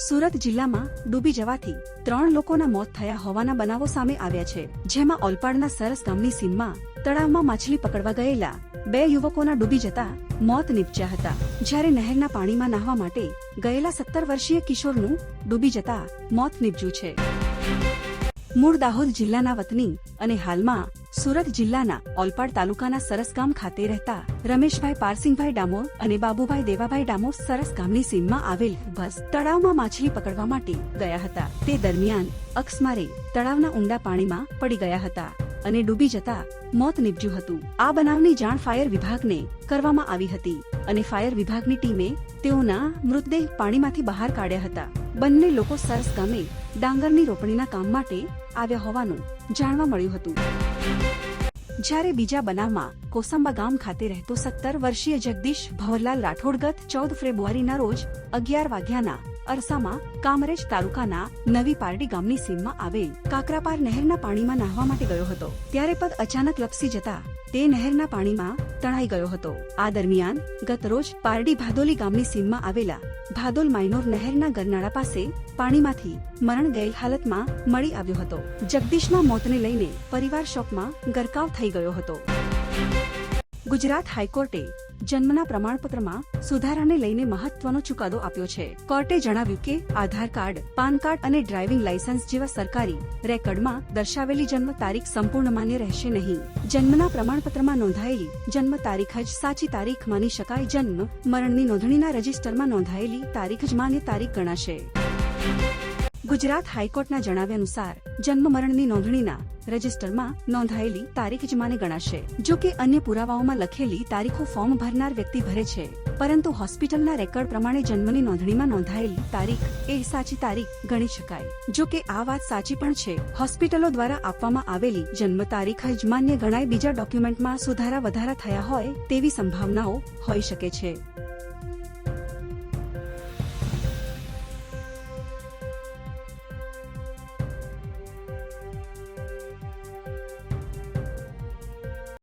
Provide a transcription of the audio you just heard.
સુરત જિલ્લામાં ડૂબી જવાથી ત્રણ લોકોના મોત થયા હોવાના બનાવો સામે આવ્યા છે, જેમાં ઓલપાડના સરસ ગામની સીમમાં તળાવમાં માછલી પકડવા ગયેલા બે યુવકોના ડૂબી જતા મોત નીપજ્યા હતા. જ્યારે નહેરના પાણીમાં નાહવા માટે ગયેલા સત્તર વર્ષીય કિશોરનું ડૂબી જતા મોત નીપજ્યું છે. મૂળ દાહોદ જિલ્લાના વતની અને હાલમાં સુરત જિલ્લાના ઓલપાડ તાલુકાના સરસગામ ખાતે રહેતા રમેશભાઈ પારસિંગભાઈ ડામોર અને બાબુભાઈ દેવાભાઈ ડામોર સરસ ગામની સીમમાં આવેલ બસ તળાવમાં માછલી પકડવા માટે ગયા હતા. તે દરમિયાન અક્ષમારે તળાવના ઊંડા પાણીમાં પડી ગયા હતા અને ડૂબી જતા મોત નીપજ્યું હતું. આ બનાવની જાણ ફાયર વિભાગને કરવામાં આવી હતી અને ફાયર વિભાગની ટીમે તેઓના મૃતદેહ પાણીમાંથી બહાર કાઢ્યા હતા. બંને લોકો સરસ ગામે ડાંગરની રોપણીના કામ માટે આવ્યા હોવાનું જાણવા મળ્યું હતું. જ્યારે બીજા બનાવમાં કોસંબા ગામ ખાતે રહેતો સત્તર વર્ષીય જગદીશ ભવરલાલ રાઠોડ ગત ચૌદ ફેબ્રુઆરીના રોજ અગિયાર વાગ્યાના અરસામાં કામરેજ તાલુકાના નવી પારડી ગામની સીમમાં આવેલ કાકરાપાર નહેરના પાણીમાં નાહવા માટે ગયો હતો. ત્યારે પગ અચાનક લપસી જતા તે નહેરના પાણીમાં તણાઈ ગયો હતો. આ દરમિયાન ગત રોજ પારડી ભાદોલી ગામની સીમમાં આવેલા ભાદોલ માઇનોર નહેરના ગરનાળા પાસે પાણીમાંથી મરણ ગયેલ હાલતમાં મળી આવ્યો હતો. જગદીશના મોતને લઈને પરિવાર શોકમાં ગરકાવ થઈ ગયો હતો. ગુજરાત હાઈકોર્ટે જન્મના પ્રમાણપત્રમાં સુધારાને લઈને મહત્વનો ચુકાદો આપ્યો છે. કોર્ટે જણાવ્યું કે આધાર કાર્ડ, પાન કાર્ડ અને ડ્રાઇવિંગ લાયસન્સ જેવા સરકારી રેકર્ડમાં દર્શાવેલી જન્મ તારીખ સંપૂર્ણ માન્ય રહેશે નહીં. જન્મના પ્રમાણપત્રમાં નોંધાયેલી જન્મ તારીખ જ સાચી તારીખ માની શકાય. જન્મ, મરણની નોંધણીના રજિસ્ટરમાં નોંધાયેલી તારીખ જ માન્ય તારીખ ગણાશે. ગુજરાત હાઈકોર્ટના જણાવ્યા અનુસાર જન્મ મરણની નોંધણીના રજિસ્ટરમાં નોંધાયેલી તારીખ જ માને ગણાશે. જો કે અન્ય પુરાવાઓમાં લખેલી તારીખો ફોર્મ ભરનાર વ્યક્તિ ભરે છે. પરંતુ હોસ્પિટલના રેકર્ડ પ્રમાણે જન્મની નોંધણીમાં નોંધાયેલી તારીખ એ સાચી તારીખ ગણી શકાય. જો કે આ વાત સાચી પણ છે. હોસ્પિટલો દ્વારા આપવામાં આવેલી જન્મ તારીખ જ માન્ય ગણાય બીજા ડોક્યુમેન્ટમાં સુધારા વધારા થયા હોય તેવી સંભાવનાઓ હોઈ શકે છે.